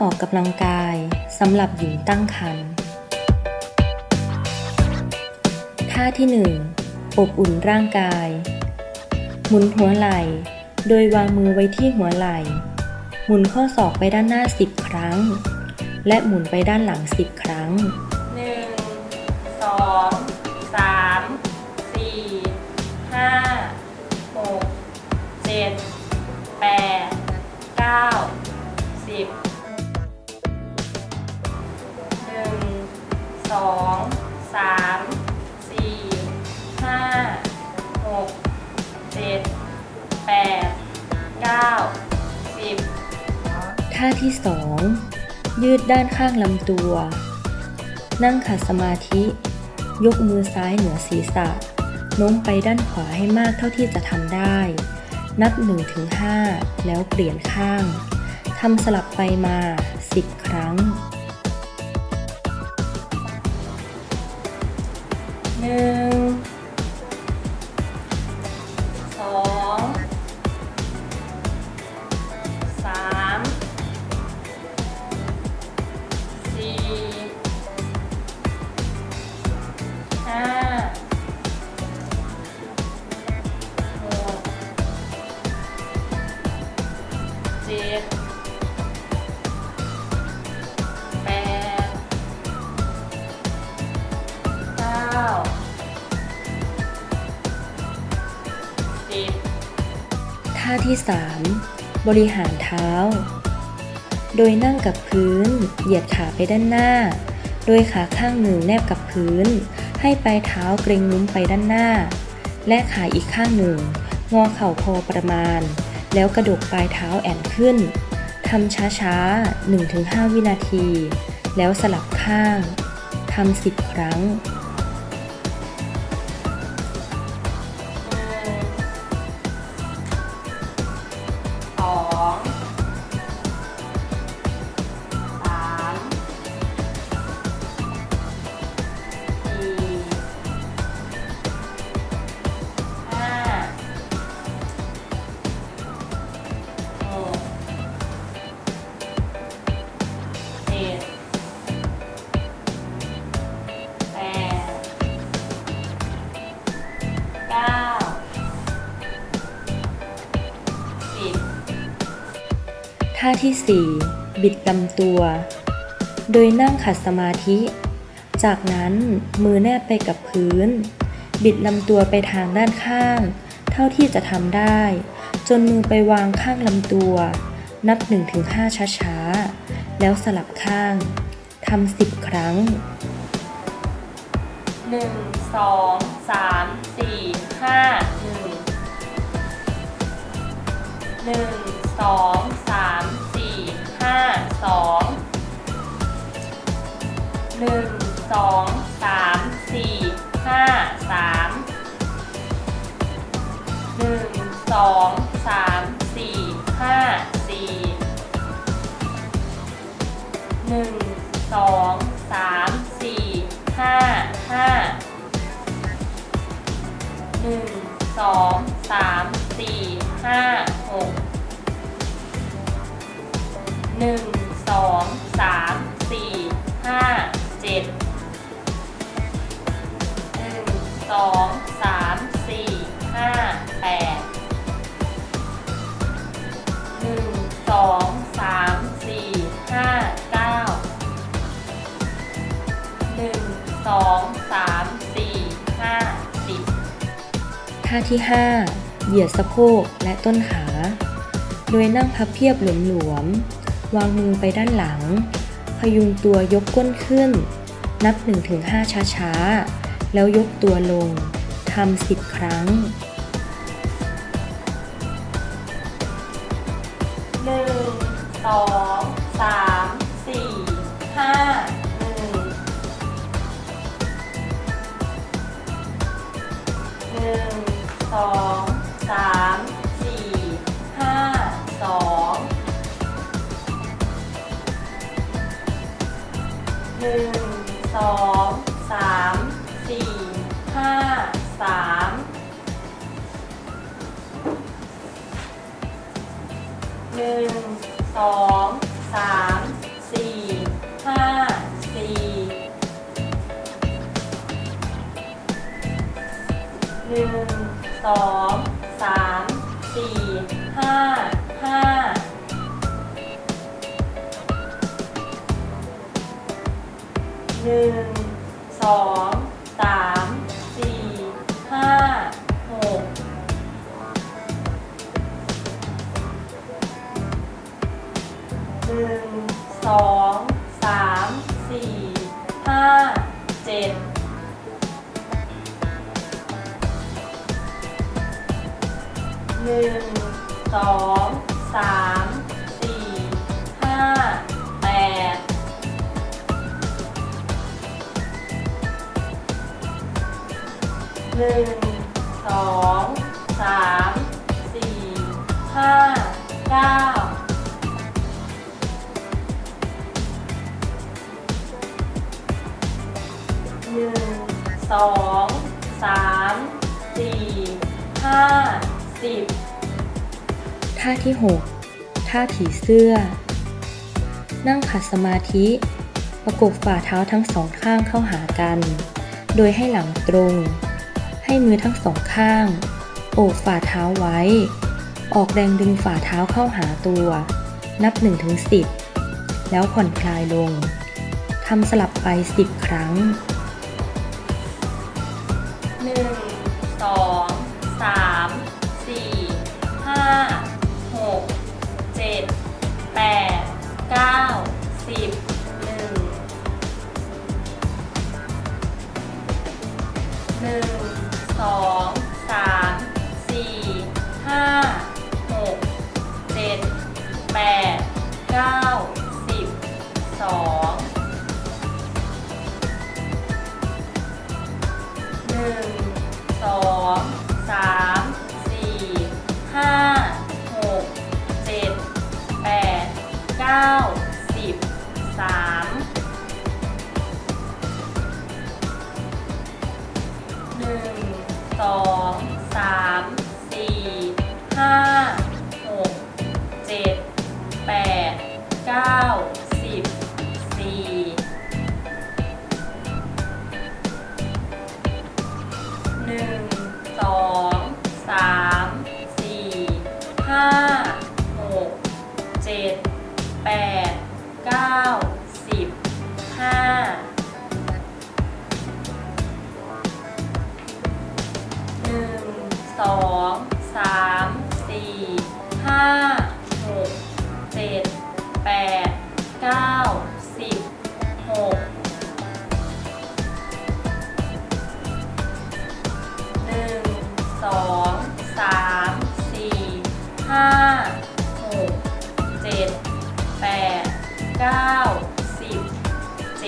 ออกกำลังกายสำหรับหญิงตั้งครรภ์ท่าที่ 1 อบอุ่นร่างกาย หมุนหัวไหล่ โดยวางมือไว้ที่หัวไหล่ หมุนข้อศอกไปด้านหน้า 10 ครั้ง และหมุนไปด้านหลัง 10 ครั้ง 1 2 3 4 5 6 7 8 9 10 สองสามสี่ห้าหกเจ็ดแปดเก้าสิบท่าที่2ยืดด้านข้างลำตัว นั่งขัดสมาธิ ยกมือซ้ายเหนือศีรษะโน้มไปด้านขวาให้มากเท่าที่จะทำได้ นับ1-5แล้วเปลี่ยนข้างทำสลับไปมา 10 ครั้ง ห ท่าที่ 3 บริหารเท้า โดยนั่งกับพื้น เหยียดขาไปด้านหน้า โดยขาข้างหนึ่งแนบกับพื้น ให้ปลายเท้าเกรงนุ้มไปด้านหน้า และขาอีกข้างหนึ่ง งอเข่าพอประมาณ แล้วกระดกปลายเท้าแอนขึ้นทำช้าๆ 1-5 วินาที แล้วสลับข้างทำ10 ครั้ง ท่าที่ 4 บิดลำตัว โดยนั่งขัดสมาธิ จากนั้นมือแนบไปกับพื้น บิดลำตัวไปทางด้านข้าง เท่าที่จะทำได้ จนมือไปวางข้างลำตัว นับ 1-5 ช้าๆ แล้วสลับข้างทำ10ครั้งหนึ่งสองสามสี่ ห้าสองหนึ่งสองสามสี่ห้าสามหนึ่งสองสามสี่ห้าสี่หนึ่งสองสามสี่ห้าห้าหนึ่งสองสามสี่ห้า หนึ่งสองสามสี่ห้าเจ็ดหนึ่งสองสามสี่ห้าแปดหนึ่งสองสามสี่ห้าเก้าหนึ่งสองสามสี่ห้าสิบท่าที่5เหยียดสะโพกและต้นขา โดยนั่งพับเพียบหลวมๆ วางมือไปด้านหลัง พยุงตัวยกก้นขึ้น นับ 1-5 ช้าๆ แล้วยกตัวลง ทำ 10 ครั้งหนึ่งสองสามสี่ห้าหนึ่งหนึ่งสองสาม หนึ่ง องสามสี่ห้าหกหนึ่งสองสามสี่ห้าเจ็ดหนึ่งสองสาม หนึ่งสองสามสี่ห้าเก้าหนึ่งสองสามสี่ห้าสิบท่าที่ 6 ท่าผีเสื้อ นั่งขัดสมาธิ ประกบฝ่าเท้าทั้งสองข้างเข้าหากัน โดยให้หลังตรง ให้มือทั้งสองข้าง โอบฝ่าเท้าไว้ ออกแรงดึงฝ่าเท้าเข้าหาตัว นับ1ถึง10 แล้วผ่อนคลายลงทำสลับไป 10 ครั้ง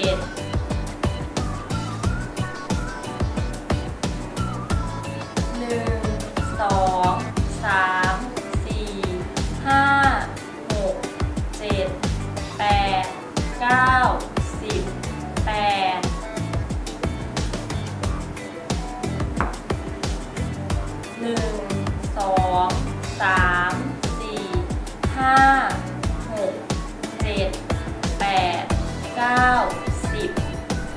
เจ็ดหนึ่งสองสามสี่ห้าหกเจ็ดแปดเก้าสิบแปดหนึ่งสองสามสี่ห้า เก้าสิบ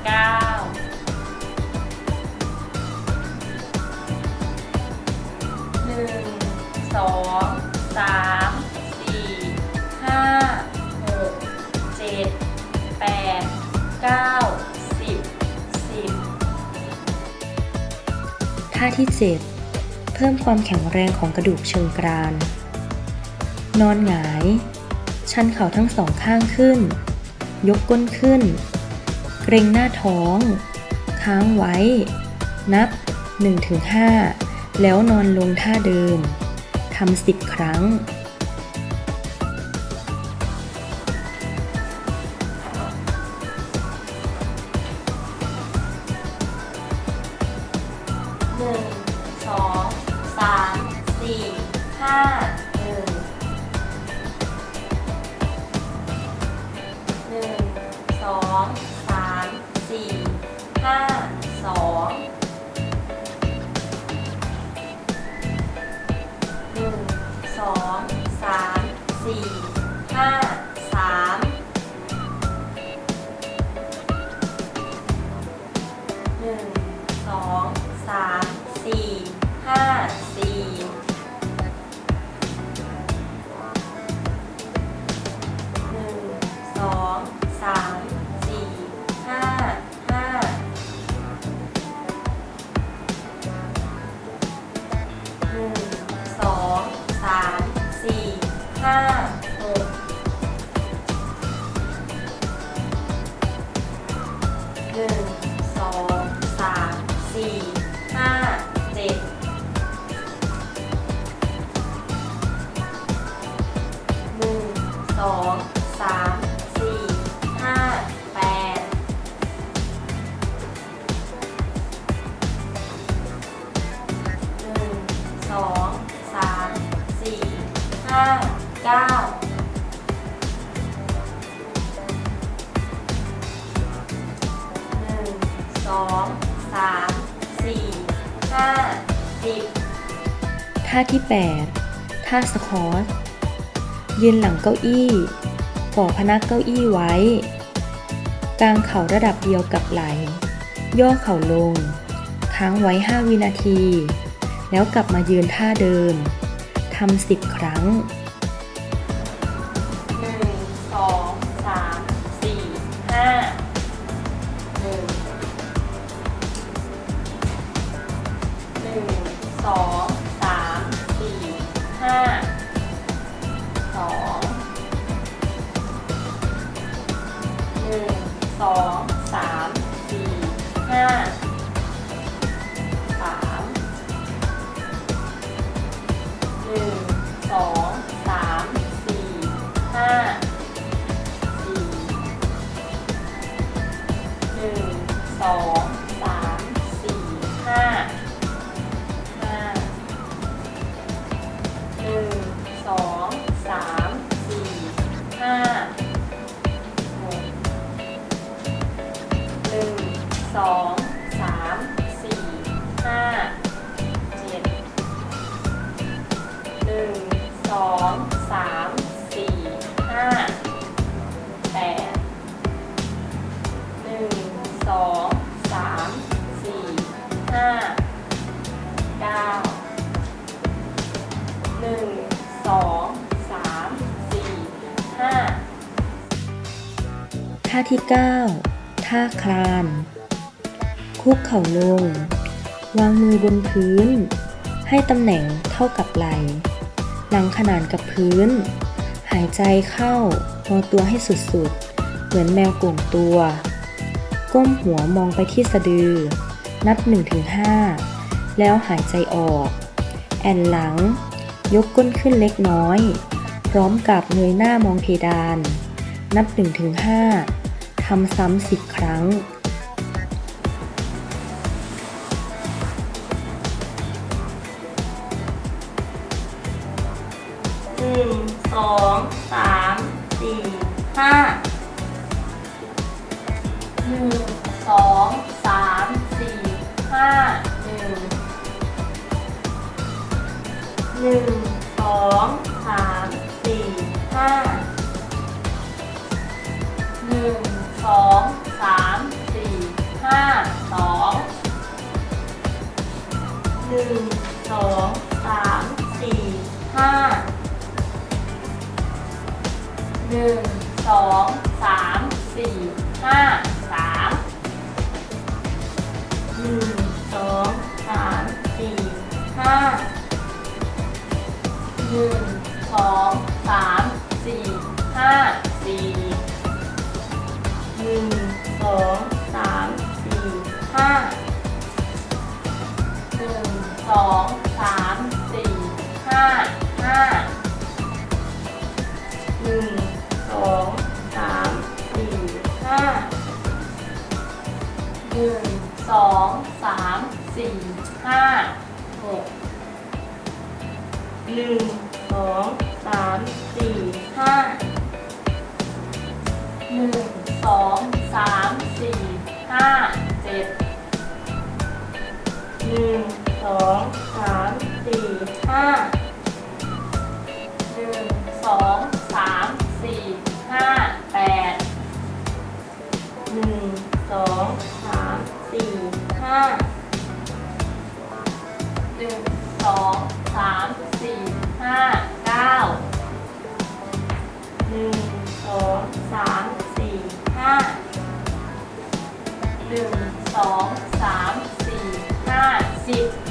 เก้าหนึ่งสองสามสี่ห้าหกเจ็ดแปดเก้าสิบสิบท่าที่7เพิ่มความแข็งแรงของกระดูกเชิงกราน นอนหงาย ชันเข่าทั้งสองข้างขึ้น ยกก้นขึ้น เกรงหน้าท้อง ค้างไว้ นับ 1-5 แล้วนอนลงท่าเดิมทำ10 ครั้งา ท่าที่ 8 ท่าสควอตยืนหลังเก้าอี้ก่อพนักเก้าอี้ไว้ กางเข่าระดับเดียวกับไหล่ย่อเข่าลง ค้างไว้ 5 วินาที แล้วกลับมายืนท่าเดิมทำ10 ครั้ง ง ท่าที่ 9 ท่าคลาน คุกเข่าลง วางมือบนพื้น ให้ตำแหน่งเท่ากับไหล่หลังขนานกับพื้น หายใจเข้างอตัวให้สุดๆ เหมือนแมวโก่งตัว ก้มหัวมองไปที่สะดือ นับ 1-5 แล้วหายใจออก แอนหลัง ยกก้นขึ้นเล็กน้อย พร้อมกับเงยหน้ามองเพดานนับ1-5 ทำซ้ำ10ครั้ง หนึ่งสองสามสี่ห้าหนึ่งสองสามสี่ห้าหนึ่งหนึ่งสองสาม หนึ่งสองสามสี่ห้าหนึ่งสองสามสี่ห้าสามหนึ่งสองสามสี่ห้าหนึ่งสองสามสี่ห้าสี่หนึ่งสอง สองสามสี่ห้าห้าหนึ่งสองสามสี่ห้าหนึ่งสองสามสี่ห้าหกหนึ่งสองสามสี่ห้าหนึ่งสองสามสี่ห้าเจ็ดหนึ่งสอง ห้าหนึ่งสองสามสี่ห้าแปดหนึ่งสองสามสี่ห้าหนึ่งสองสามสี่ห้าเก้าหนึ่งสองสามสี่ห้าหนึ่งสองสามสี่ห้าสิบ